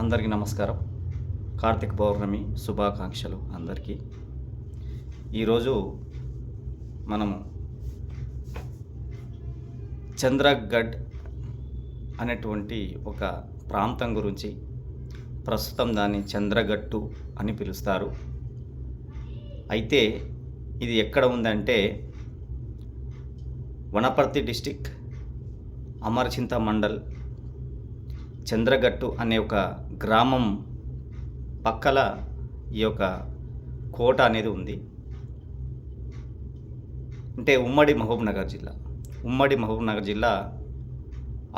అందరికీ నమస్కారం. కార్తీక పౌర్ణమి శుభాకాంక్షలు అందరికీ. ఈరోజు మనము చంద్రగఢ్ అనేటువంటి ఒక ప్రాంతం గురించి ప్రస్తుతం దాన్ని చంద్రగట్టు అని పిలుస్తారు. అయితే ఇది ఎక్కడ ఉందంటే వనపర్తి డిస్టిక్ అమర్చింత మండల్ చంద్రగట్టు అనే ఒక గ్రామం పక్కల ఈ యొక్క కోట అనేది ఉంది. అంటే ఉమ్మడి మహబూబ్నగర్ జిల్లా. ఉమ్మడి మహబూబ్నగర్ జిల్లా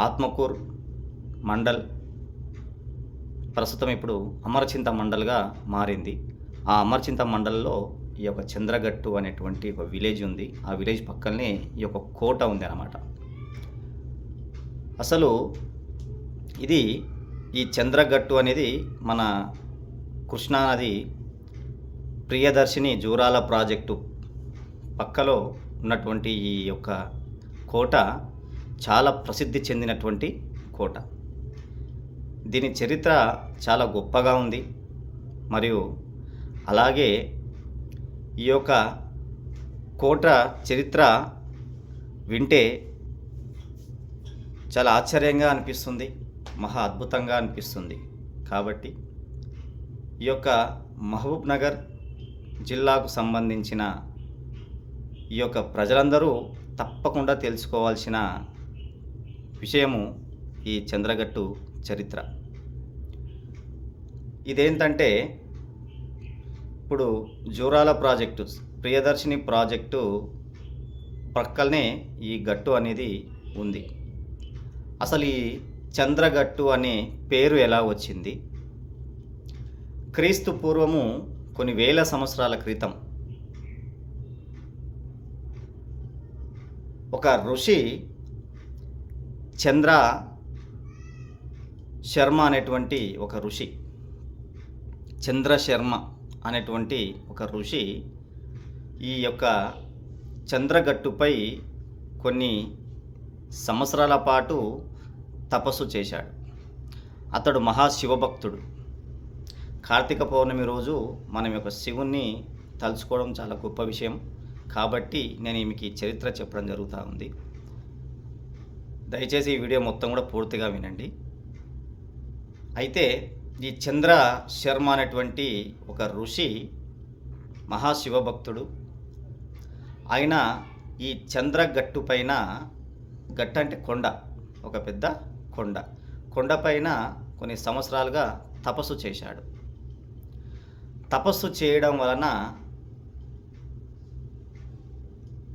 ఆత్మకూర్ మండల్ ప్రస్తుతం ఇప్పుడు అమరచింత మండల్గా మారింది. ఆ అమరచింత మండల్లో ఈ యొక్క చంద్రగట్టు అనేటువంటి ఒక విలేజ్ ఉంది. ఆ విలేజ్ పక్కనే ఈ యొక్క కోట ఉంది అన్నమాట అసలు ఇది ఈ చంద్రగట్టు అనేది మన కృష్ణానది ప్రియదర్శిని జూరాల ప్రాజెక్టు పక్కలో ఉన్నటువంటి ఈ యొక్క కోట చాలా ప్రసిద్ధి చెందినటువంటి కోట. దీని చరిత్ర చాలా గొప్పగా ఉంది. మరియు అలాగే ఈ యొక్క కోట చరిత్ర వింటే చాలా ఆశ్చర్యంగా అనిపిస్తుంది. మహా అద్భుతంగా అనిపిస్తుంది. కాబట్టి ఈ యొక్క మహబూబ్ నగర్ జిల్లాకు సంబంధించిన ఈ యొక్క ప్రజలందరూ తప్పకుండా తెలుసుకోవాల్సిన విషయము ఈ చంద్రగట్టు చరిత్ర. ఇదేంటంటే ఇప్పుడు జూరాల ప్రాజెక్టు ప్రియదర్శిని ప్రాజెక్టు ప్రక్కనే ఈ గట్టు అనేది ఉంది. అసలు ఈ చంద్రగట్టు అనే పేరు ఎలా వచ్చింది? క్రీస్తు పూర్వము కొన్ని వేల సంవత్సరాల క్రితం ఒక ఋషి చంద్ర శర్మ అనేటువంటి ఒక ఋషి చంద్రశర్మ అనేటువంటి ఒక ఋషి ఈ యొక్క చంద్రగట్టుపై కొన్ని సంవత్సరాల పాటు తపస్సు చేశాడు. అతడు మహాశివభక్తుడు కార్తీక పౌర్ణమి రోజు మనం యొక్క శివుణ్ణి తలుచుకోవడం చాలా గొప్ప విషయం. కాబట్టి నేను మీకు ఈ చరిత్ర చెప్పడం జరుగుతూ ఉంది. దయచేసి ఈ వీడియో మొత్తం కూడా పూర్తిగా వినండి. అయితే ఈ చంద్ర శర్మ అనేటువంటి ఒక ఋషి మహాశివభక్తుడు ఆయన ఈ చంద్రగట్టు పైన గట్టు అంటే కొండ ఒక పెద్ద కొండ. కొండపైన కొన్ని సంవత్సరాలుగా తపస్సు చేశాడు. తపస్సు చేయడం వలన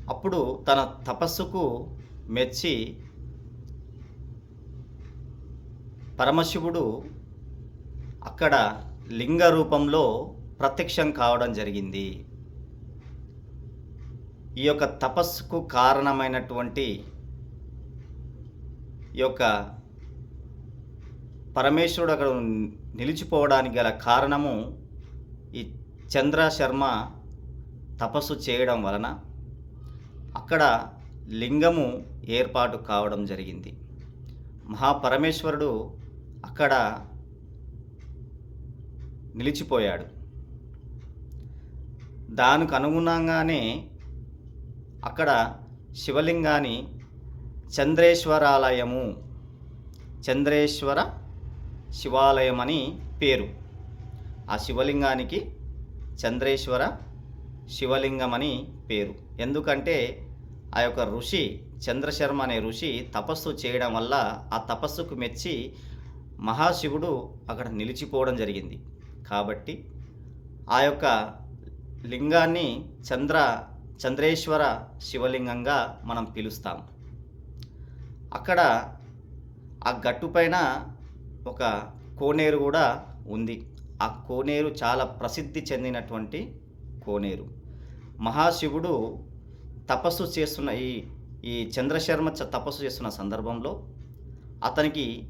అప్పుడు తన తపస్సుకు మెచ్చి పరమశివుడు అక్కడ లింగ రూపంలో ప్రత్యక్షం కావడం జరిగింది. ఈ యొక్క తపస్సుకు కారణమైనటువంటి ఈ యొక్క పరమేశ్వరుడు అక్కడ నిలిచిపోవడానికి గల కారణము ఈ చంద్ర శర్మ తపస్సు చేయడం వలన అక్కడ లింగము ఏర్పాటు కావడం జరిగింది. మహాపరమేశ్వరుడు అక్కడ నిలిచిపోయాడు. దానికి అనుగుణంగానే అక్కడ శివలింగాన్ని చంద్రేశ్వరాలయము చంద్రేశ్వర శివాలయం అని పేరు. ఆ శివలింగానికి చంద్రేశ్వర శివలింగం అని పేరు. ఎందుకంటే ఆ యొక్క ఋషి చంద్రశర్మ అనే ఋషి తపస్సు చేయడం వల్ల ఆ తపస్సుకు మెచ్చి మహాశివుడు అక్కడ నిలిచిపోవడం జరిగింది. కాబట్టి ఆ యొక్క లింగాన్ని చంద్ర చంద్రేశ్వర శివలింగంగా మనం పిలుస్తాం. అక్కడ ఆ గట్టుపైన ఒక కోనేరు కూడా ఉంది. ఆ కోనేరు చాలా ప్రసిద్ధి చెందినటువంటి కోనేరు. మహాశివుడు తపస్సు చేస్తున్న ఈ ఈ చంద్రశర్మ చ- తపస్సు చేస్తున్న సందర్భంలో అతనికి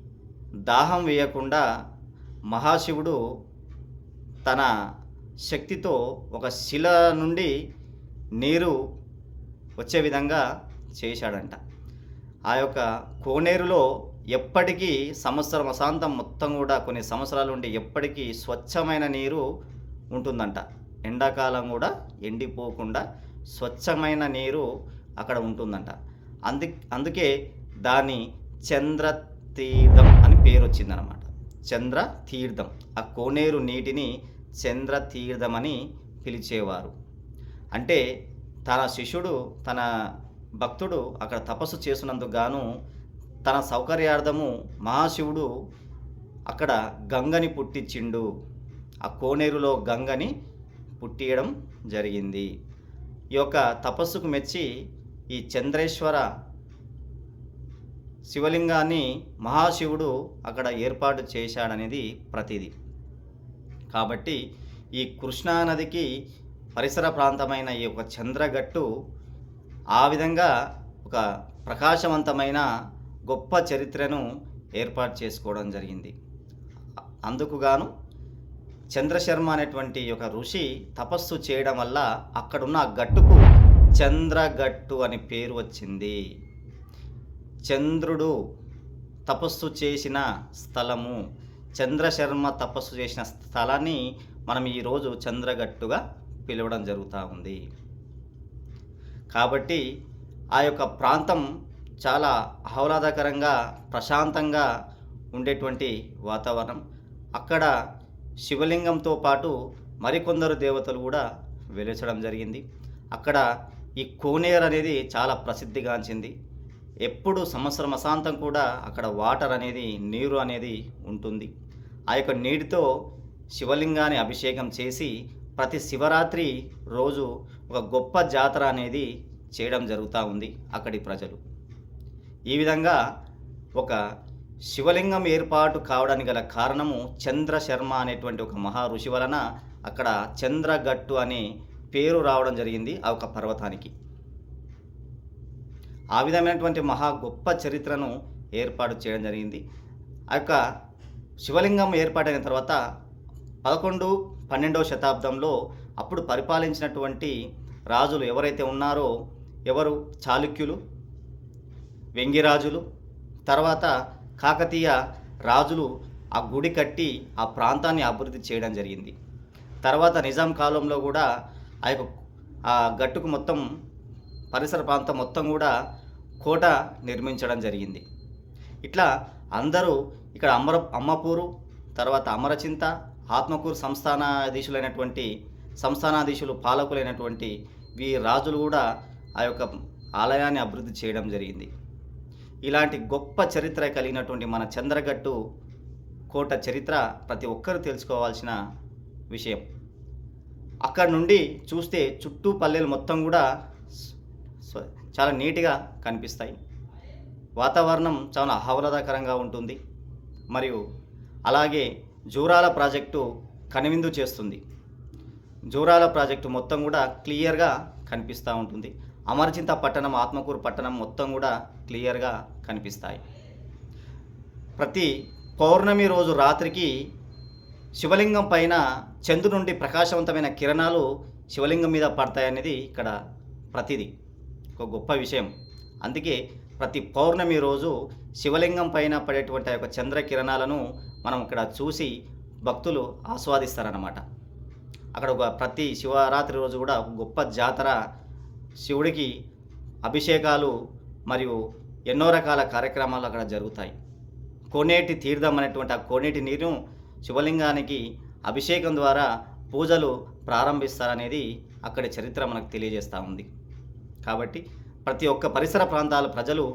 దాహం వేయకుండా మహాశివుడు తన శక్తితో ఒక శిల నుండి నీరు వచ్చే విధంగా చేశాడంట. ఆ యొక్క కోనేరులో ఎప్పటికీ సంవత్సరం అశాంతం మొత్తం కూడా కొన్ని సంవత్సరాలు ఉండి ఎప్పటికీ స్వచ్ఛమైన నీరు ఉంటుందంట. ఎండాకాలం కూడా ఎండిపోకుండా స్వచ్ఛమైన నీరు అక్కడ ఉంటుందంట. అందు అందుకే దాని చంద్ర తీర్థం అని పేరు వచ్చిందనమాట చంద్ర తీర్థం ఆ కోనేరు నీటిని చంద్ర తీర్థం అని పిలిచేవారు. అంటే తన శిష్యుడు తన భక్తుడు అక్కడ తపస్సు చేసినందుకు గాను తన సౌకర్యార్థము మహాశివుడు అక్కడ గంగని పుట్టించిండు. ఆ కోనేరులో గంగని పుట్టియడం జరిగింది. ఈ యొక్క తపస్సుకు మెచ్చి ఈ చంద్రేశ్వర శివలింగాన్ని మహాశివుడు అక్కడ ఏర్పాటు చేశాడనేది ప్రతిది. కాబట్టి ఈ కృష్ణానదికి పరిసర ప్రాంతమైన ఈ యొక్క చంద్రగట్టు ఆ విధంగా ఒక ప్రకాశవంతమైన గొప్ప చరిత్రను ఏర్పాటు చేసుకోవడం జరిగింది. అందుకుగాను చంద్రశర్మ అనేటువంటి ఒక ఋషి తపస్సు చేయడం వల్ల అక్కడున్న ఆ గట్టుకు చంద్రగట్టు అని పేరు వచ్చింది. చంద్రుడు తపస్సు చేసిన స్థలము చంద్రశర్మ తపస్సు చేసిన స్థలాన్ని మనం ఈరోజు చంద్రగట్టుగా పిలవడం జరుగుతూ ఉంది. కాబట్టి ఆ యొక్క ప్రాంతం చాలా ఆహ్లాదకరంగా ప్రశాంతంగా ఉండేటువంటి వాతావరణం. అక్కడ శివలింగంతో పాటు మరికొందరు దేవతలు కూడా వెలిచడం జరిగింది. అక్కడ ఈ కోనేరు అనేది చాలా ప్రసిద్ధిగాంచింది. ఎప్పుడు సంవత్సరం అశాంతం కూడా అక్కడ వాటర్ అనేది నీరు అనేది ఉంటుంది. ఆ యొక్క నీటితో శివలింగాన్ని అభిషేకం చేసి ప్రతి శివరాత్రి రోజు ఒక గొప్ప జాతర అనేది చేయడం జరుగుతూ ఉంది అక్కడి ప్రజలు. ఈ విధంగా ఒక శివలింగం ఏర్పాటు కావడానికి గల కారణము చంద్రశర్మ అనేటువంటి ఒక మహా ఋషి వలన అక్కడ చంద్రగట్టు అనే పేరు రావడం జరిగింది ఆ ఒక పర్వతానికి. ఆ విధమైనటువంటి మహా గొప్ప చరిత్రను ఏర్పాటు చేయడం జరిగింది. ఆ యొక్క శివలింగం ఏర్పాటైన తర్వాత పదకొండు పన్నెండవ శతాబ్దంలో అప్పుడు పరిపాలించినటువంటి రాజులు ఎవరైతే ఉన్నారో ఎవరు? చాళుక్యులు వెంగిరాజులు తర్వాత కాకతీయ రాజులు ఆ గుడి కట్టి ఆ ప్రాంతాన్ని అభివృద్ధి చేయడం జరిగింది. తర్వాత నిజాం కాలంలో కూడా ఆ యొక్క ఆ గట్టుకు మొత్తం పరిసర ప్రాంతం మొత్తం కూడా కోట నిర్మించడం జరిగింది. ఇట్లా అందరూ ఇక్కడ అమర అమ్మపూరు తర్వాత అమరచింత ఆత్మకూరు సంస్థానాధీశులైనటువంటి సంస్థానాధీశులు పాలకులైనటువంటి వీ రాజులు కూడా ఆ యొక్క ఆలయాన్ని అభివృద్ధి చేయడం జరిగింది. ఇలాంటి గొప్ప చరిత్ర కలిగినటువంటి మన చంద్రగట్టు కోట చరిత్ర ప్రతి ఒక్కరూ తెలుసుకోవాల్సిన విషయం. అక్కడ నుండి చూస్తే చుట్టూ పల్లెలు మొత్తం కూడా చాలా నీట్గా కనిపిస్తాయి. వాతావరణం చాలా ఆహ్లాదకరంగా ఉంటుంది. మరియు అలాగే జూరాల ప్రాజెక్టు కనువిందు చేస్తుంది. జూరాల ప్రాజెక్టు మొత్తం కూడా క్లియర్గా కనిపిస్తూ ఉంటుంది. అమరచింత పట్టణం ఆత్మకూరు పట్టణం మొత్తం కూడా క్లియర్గా కనిపిస్తాయి. ప్రతి పౌర్ణమి రోజు రాత్రికి శివలింగం పైన చంద్రు నుండి ప్రకాశవంతమైన కిరణాలు శివలింగం మీద పడతాయనేది ఇక్కడ ప్రతిది. ఒక గొప్ప విషయం. అందుకే ప్రతి పౌర్ణమి రోజు శివలింగం పైన పడేటువంటి ఆ యొక్క చంద్ర కిరణాలను మనం ఇక్కడ చూసి భక్తులు ఆస్వాదిస్తారన్నమాట. అక్కడ ఒక ప్రతి శివరాత్రి రోజు కూడా ఒక గొప్ప జాతర శివుడికి అభిషేకాలు మరియు ఎన్నో రకాల కార్యక్రమాలు అక్కడ జరుగుతాయి. కోనేటి తీర్థం అనేటువంటి ఆ కోనేటి నీరును శివలింగానికి అభిషేకం ద్వారా పూజలు ప్రారంభిస్తారనేది అక్కడ చరిత్ర మనకు తెలియజేస్తూ ఉంది. కాబట్టి ప్రతి ఒక్క పరిసర ప్రాంతాల ప్రజలు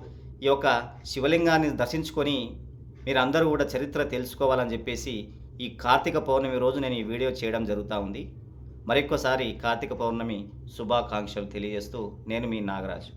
ఈ యొక్క శివలింగాన్ని దర్శించుకొని మీరందరూ కూడా చరిత్ర తెలుసుకోవాలని చెప్పేసి ఈ కార్తీక పౌర్ణమి రోజు నేను ఈ వీడియో చేయడం జరుగుతూ ఉంది. మరొక్కసారి కార్తీక పౌర్ణమి శుభాకాంక్షలు తెలియజేస్తూ నేను మీ నాగరాజు.